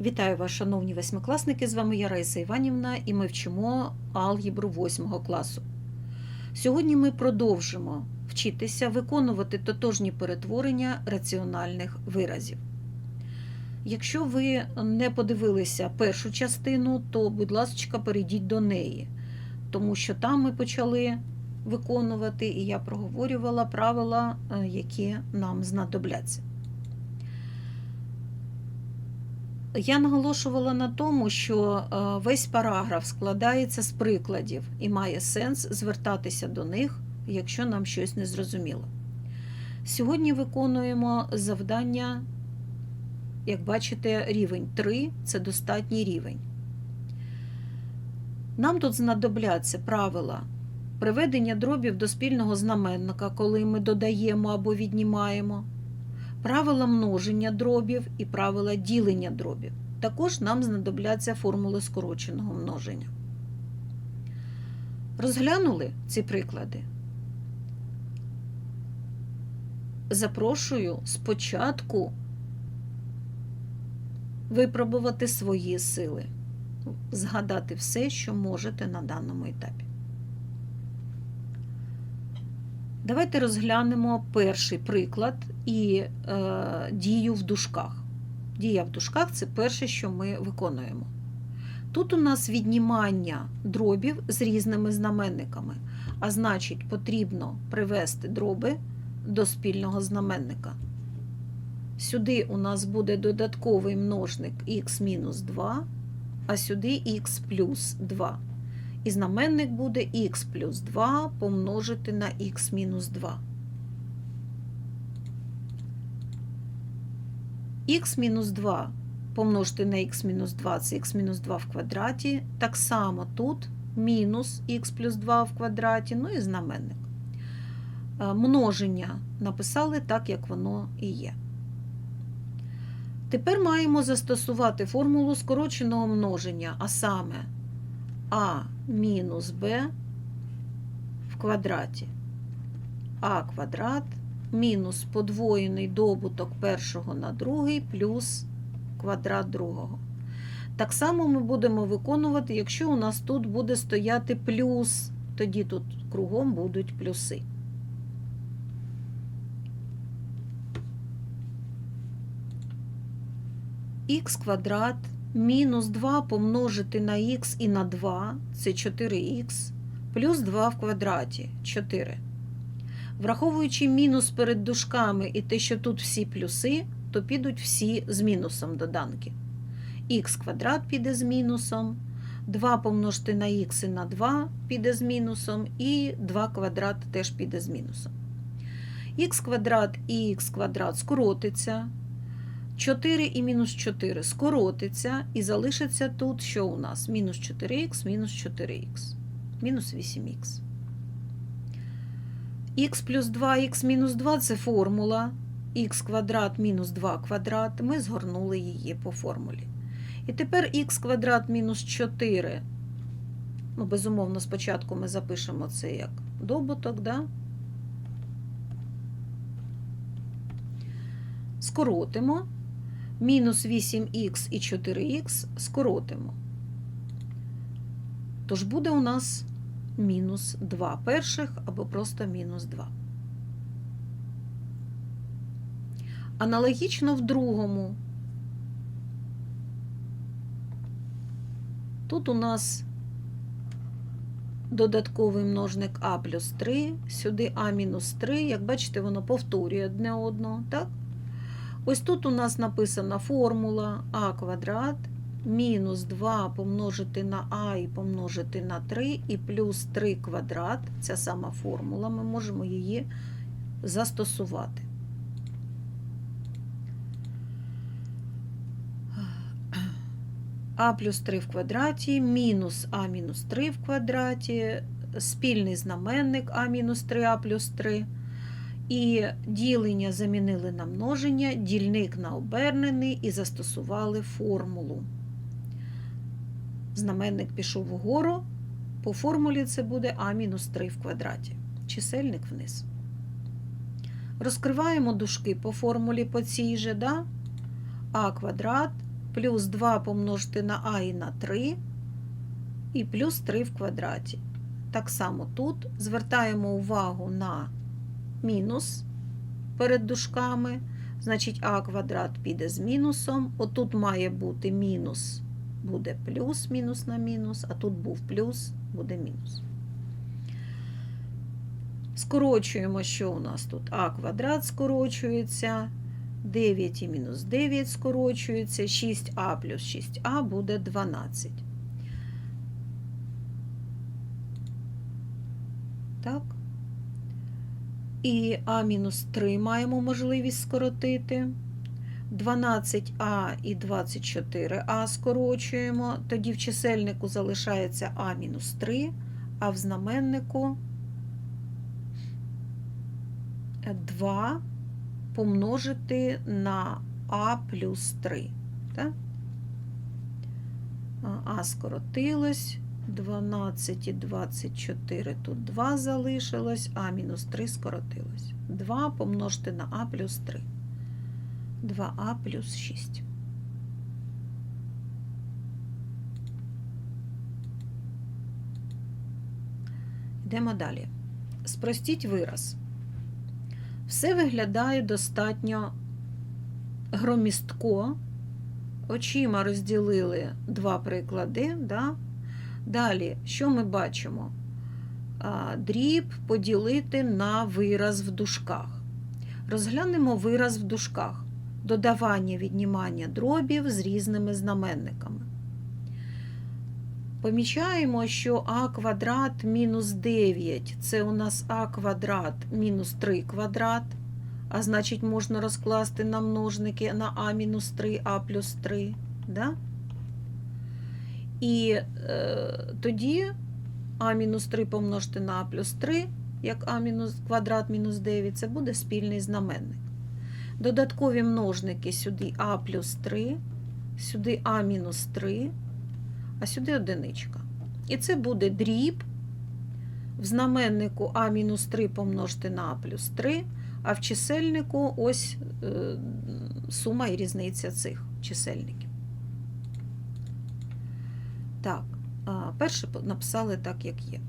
Вітаю вас, шановні восьмикласники! З вами я Раїса Іванівна і ми вчимо алгебру 8 класу. Сьогодні ми продовжимо вчитися виконувати тотожні перетворення раціональних виразів. Якщо ви не подивилися першу частину, то, будь ласка, перейдіть до неї, тому що там ми почали виконувати, і я проговорювала правила, е, які нам знадобляться. Я наголошувала на тому, що е, весь параграф складається з прикладів і має сенс звертатися до них, якщо нам щось не зрозуміло. Сьогодні виконуємо завдання, як бачите, рівень 3 це достатній рівень. Нам тут знадобляться правила приведення дробів до спільного знаменника, коли ми додаємо або віднімаємо правила множення дробів і правила ділення дробів. Також нам знадобляться формули скороченого множення. Розглянули ці приклади. Запрошую спочатку випробувати свої сили, згадати все, що можете на даному етапі. Давайте розглянемо перший приклад і е, дію в дужках. Дія в дужках це перше, що ми виконуємо. Тут у нас віднімання дробів з різними знаменниками, а значить, потрібно привести дроби до спільного знаменника. Сюди у нас буде додатковий множник х-2, а сюди х плюс 2. І знаменник буде х плюс 2 помножити на х мінус 2. х мінус 2 помножити на х мінус 2 це х мінус 2 в квадраті. Так само тут мінус х плюс 2 в квадраті, ну і знаменник. Е, Множення написали так, як воно і є. Тепер маємо застосувати формулу скороченого множення, а саме а мінус b в квадраті. а квадрат мінус подвоєний добуток першого на другий плюс квадрат другого. Так само ми будемо виконувати, якщо у нас тут буде стояти плюс, тоді тут кругом будуть плюси. х квадрат мінус 2 помножити на х і на 2 це 4х, плюс 2 в квадраті 4. Враховуючи мінус перед дужками і те, що тут всі плюси, то підуть всі з мінусом доданки. х квадрат піде з мінусом, 2 помножити на х і на 2 піде з мінусом, і 2 квадрат теж піде з мінусом. х квадрат і х квадрат скоротиться. 4 і мінус 4 скоротиться, і залишиться тут, що у нас? Мінус 4х, мінус 4х, мінус 8х. х плюс 2х мінус 2 це формула. х квадрат мінус 2 квадрат. Ми згорнули її по формулі. І тепер х квадрат мінус 4. Ну, безумовно, спочатку ми запишемо це як добуток, да? скоротимо. Мінус 8х і 4х скоротимо. Тож буде у нас мінус 2 перших або просто мінус 2. Аналогічно в другому. Тут у нас додатковий множник а плюс 3, сюди а мінус 3. Як бачите, воно повторює одне одного, так? Ось тут у нас написана формула а квадрат мінус 2 помножити на а і помножити на 3 і плюс 3 квадрат. Ця сама формула, ми можемо її застосувати. а плюс 3 в квадраті, мінус а мінус 3 в квадраті, спільний знаменник а мінус 3а плюс 3. І ділення замінили на множення, дільник на обернений і застосували формулу. Знаменник пішов вгору, по формулі це буде а-3 в квадраті. Чисельник вниз. Розкриваємо дужки по формулі по цій же, да? а квадрат плюс 2 помножити на а і на 3, і плюс 3 в квадраті. Так само тут звертаємо увагу на мінус перед дужками, значить а квадрат піде з мінусом. Отут має бути мінус, буде плюс, мінус на мінус, а тут був плюс, буде мінус. Скорочуємо, що у нас тут а квадрат скорочується, 9 і мінус 9 скорочується, 6а плюс 6а буде 12. Так. І а мінус 3 маємо можливість скоротити. 12а і 24а скорочуємо. Тоді в чисельнику залишається а мінус 3, а в знаменнику 2 помножити на а плюс 3. Так? А скоротилось. 12 і 24 тут 2 залишилось, а мінус 3 скоротилось. 2 помножити на а плюс 3. 2а плюс 6. Йдемо далі. Спростіть вираз. Все виглядає достатньо громістко. Очима розділили два приклади. Да? Далі, що ми бачимо? Дріб поділити на вираз в дужках. Розглянемо вираз в дужках. Додавання віднімання дробів з різними знаменниками. Помічаємо, що а квадрат мінус 9 це у нас а квадрат мінус 3 квадрат, а значить, можна розкласти на множники на а мінус 3, а плюс 3. Да? І е, тоді а мінус 3 помножити на а плюс 3, як а квадрат мінус 9, це буде спільний знаменник. Додаткові множники сюди а плюс 3, сюди а мінус 3, а сюди одиничка. І це буде дріб в знаменнику а мінус 3 помножити на а плюс 3, а в чисельнику ось е, сума і різниця цих чисельників. Так, перше написали так, як є.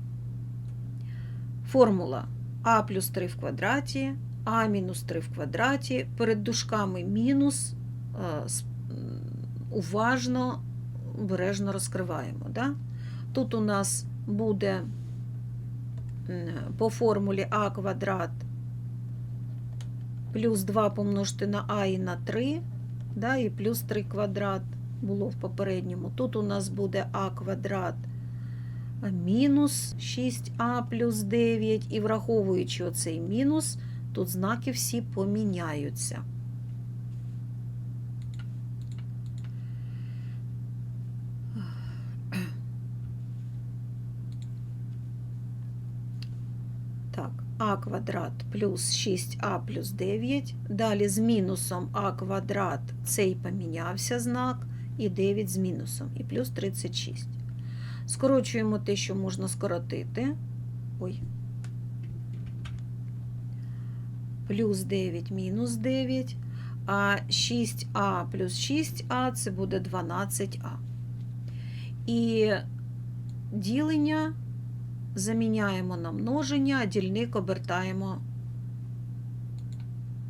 Формула а плюс 3 в квадраті, а мінус 3 в квадраті, перед дужками мінус, уважно, обережно розкриваємо. Да? Тут у нас буде по формулі а квадрат плюс 2 помножити на а і на 3, да, і плюс 3 квадрат було в попередньому. Тут у нас буде а квадрат мінус 6а плюс 9, і враховуючи оцей мінус, тут знаки всі поміняються. А квадрат плюс 6а плюс 9. Далі з мінусом а квадрат цей помінявся знак, і 9 з мінусом, і плюс 36. Скорочуємо те, що можна скоротити. Ой. Плюс 9 мінус 9, а 6а плюс 6а це буде 12а. І ділення заміняємо на множення, а дільник обертаємо,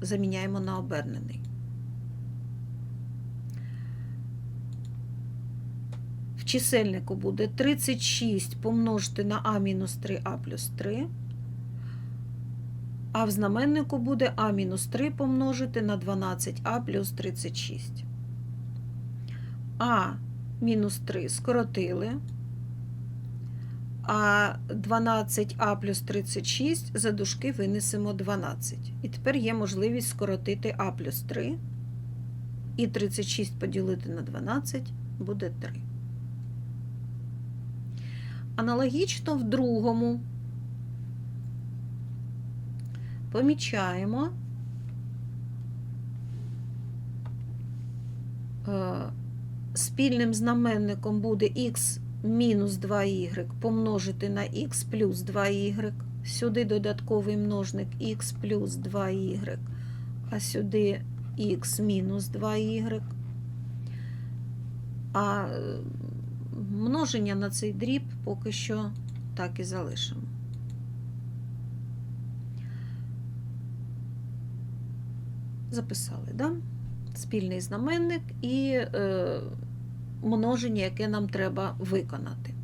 заміняємо на обернений. В чисельнику буде 36 помножити на а мінус 3а плюс 3, а в знаменнику буде а мінус 3 помножити на 12а плюс 36. А мінус 3 скоротили а 12а плюс 36 за дужки винесемо 12. І тепер є можливість скоротити а плюс 3. І 36 поділити на 12 буде 3. Аналогічно в другому. Помічаємо е, спільним знаменником буде х мінус 2y помножити на х плюс 2y, сюди додатковий множник х плюс 2y, а сюди х мінус 2y. А множення на цей дріб поки що так і залишимо. Записали, да? Спільний знаменник і е, множення, яке нам треба виконати.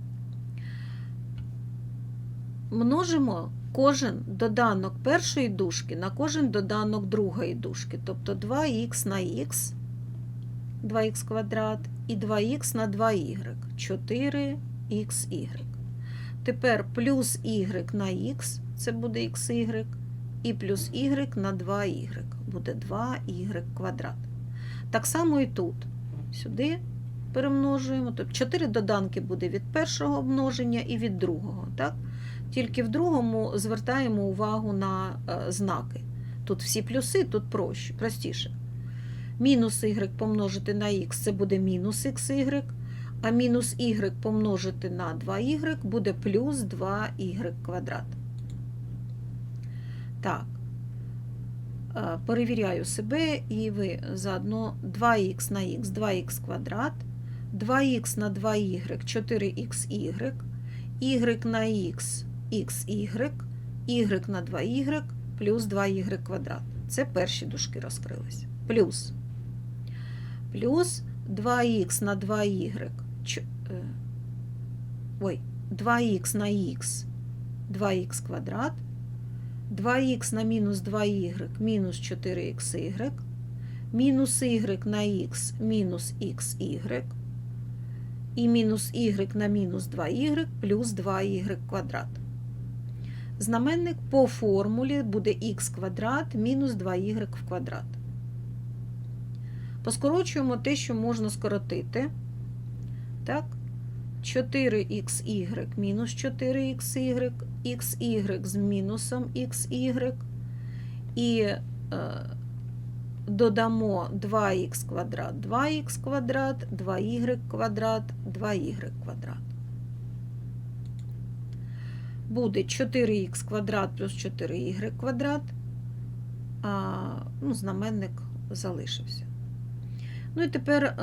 Множимо кожен доданок першої дужки на кожен доданок другої дужки, тобто 2х на х, 2х квадрат, і 2х на 2y, 4xy. Тепер плюс y на х, це буде xy, і плюс y на 2y, буде 2y квадрат. Так само і тут. Сюди перемножуємо. Тобто 4 доданки буде від першого множення і від другого. Так? Тільки в другому звертаємо увагу на е, знаки. Тут всі плюси, тут простіше. Мінус y помножити на х це буде мінус xy, а мінус y помножити на 2y буде плюс 2y квадрат. Так, Е, перевіряю себе, і ви заодно 2х на х, 2х квадрат, 2х на 2y, 4xy, y на х, xy, y на 2y плюс 2y квадрат. Це перші дужки розкрились. Плюс. Плюс 2х на 2y. ч- е, Ой, 2х на х, 2х квадрат. 2х на мінус 2y мінус 4xy, мінус y на х мінус xy, і мінус y на мінус 2y плюс 2y квадрат. Знаменник по формулі буде х квадрат мінус 2y в квадрат. Поскорочуємо те, що можна скоротити. Так? 4xy мінус 4xy, xy з мінусом xy, і е, додамо 2х квадрат, 2х квадрат, 2y квадрат, 2y квадрат. Буде 4х квадрат плюс 4y квадрат, а ну, знаменник залишився. Ну і тепер е,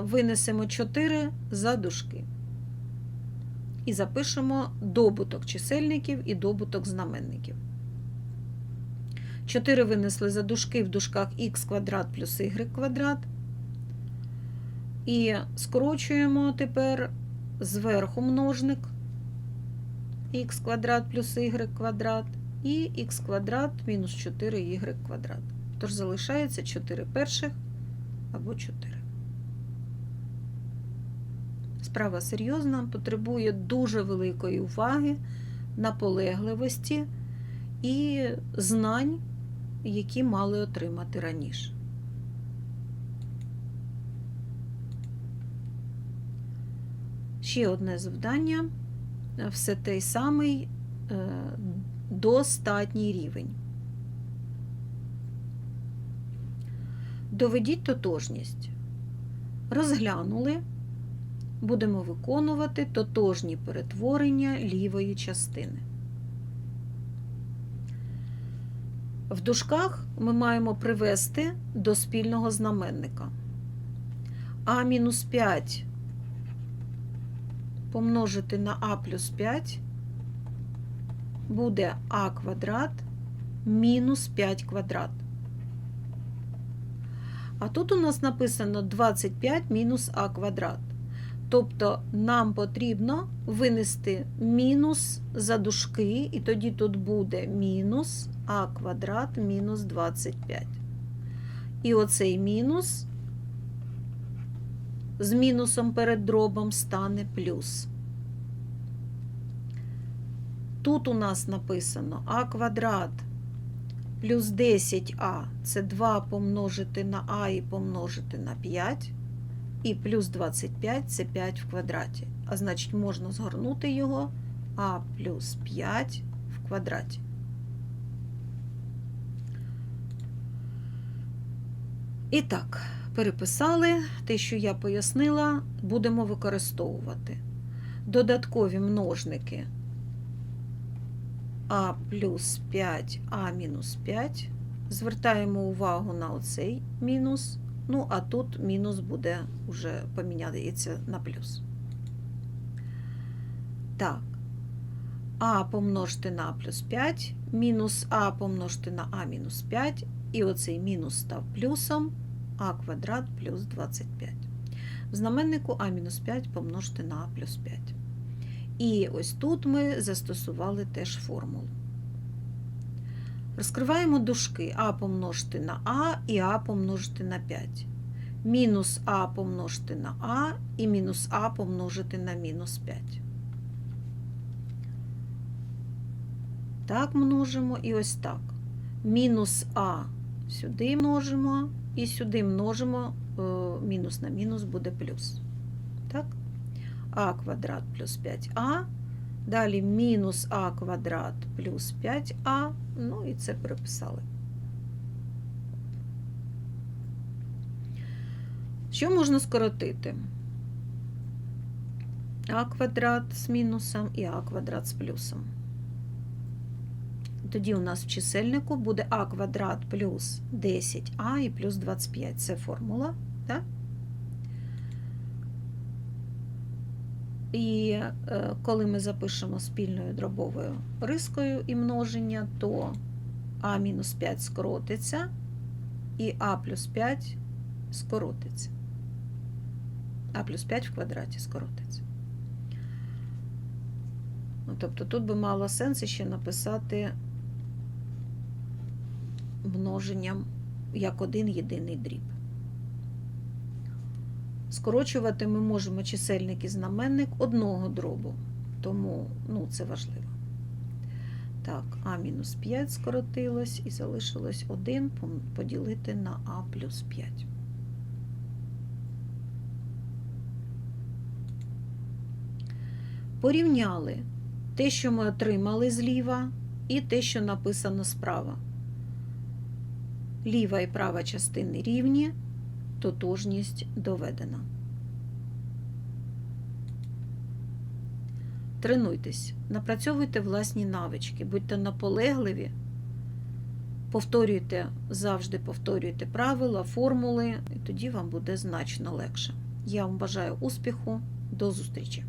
винесемо 4 за дужки. І запишемо добуток чисельників і добуток знаменників. 4 винесли за дужки в дужках х квадрат плюс y квадрат. І скорочуємо тепер зверху множник х квадрат плюс y квадрат і х квадрат мінус 4y квадрат. Тож залишається 4 перших або 4. Справа серйозна, потребує дуже великої уваги, наполегливості і знань, які мали отримати раніше. Ще одне завдання все той самий е, достатній рівень. Доведіть тотожність. Розглянули будемо виконувати тотожні перетворення лівої частини. В дужках ми маємо привести до спільного знаменника. А мінус 5 помножити на А плюс 5 буде А квадрат мінус 5 квадрат. А тут у нас написано 25 мінус А квадрат. Тобто нам потрібно винести мінус за дужки, і тоді тут буде мінус а квадрат мінус 25. І оцей мінус з мінусом перед дробом стане плюс. Тут у нас написано а квадрат плюс 10а це 2 помножити на а і помножити на 5. І плюс 25 це 5 в квадраті. А значить, можна згорнути його а плюс 5 в квадраті. І так, переписали те, що я пояснила, будемо використовувати. Додаткові множники а плюс 5, а мінус 5. Звертаємо увагу на оцей мінус Ну, а тут мінус буде вже поміняється на плюс. Так. А помножити на А плюс 5, мінус А помножити на А мінус 5, і оцей мінус став плюсом А квадрат плюс 25. В знаменнику А мінус 5 помножити на А плюс 5. І ось тут ми застосували теж формулу. Розкриваємо дужки А помножити на А і А помножити на 5. Мінус А помножити на А і мінус А помножити на мінус 5. Так множимо і ось так. Мінус А сюди множимо і сюди множимо, е, мінус на мінус буде плюс. А квадрат плюс 5А. Далі мінус А квадрат плюс 5А. Ну і це переписали. Що можна скоротити? А квадрат з мінусом і А квадрат з плюсом. Тоді у нас в чисельнику буде А квадрат плюс 10А і плюс 25. Це формула. Так? І е, коли ми запишемо спільною дробовою рискою і множення, то А мінус 5 скоротиться, і А плюс 5 скоротиться. А плюс 5 в квадраті скоротиться. Ну, тобто тут би мало сенсу ще написати множенням як один єдиний дріб. Скорочувати ми можемо чисельник і знаменник одного дробу, тому ну, це важливо. Так, А мінус 5 скоротилось і залишилось 1 поділити на А плюс 5. Порівняли те, що ми отримали зліва, і те, що написано справа. Ліва і права частини рівні, тотожність доведена. Тренуйтесь, напрацьовуйте власні навички, будьте наполегливі, повторюйте, завжди повторюйте правила, формули, і тоді вам буде значно легше. Я вам бажаю успіху, до зустрічі!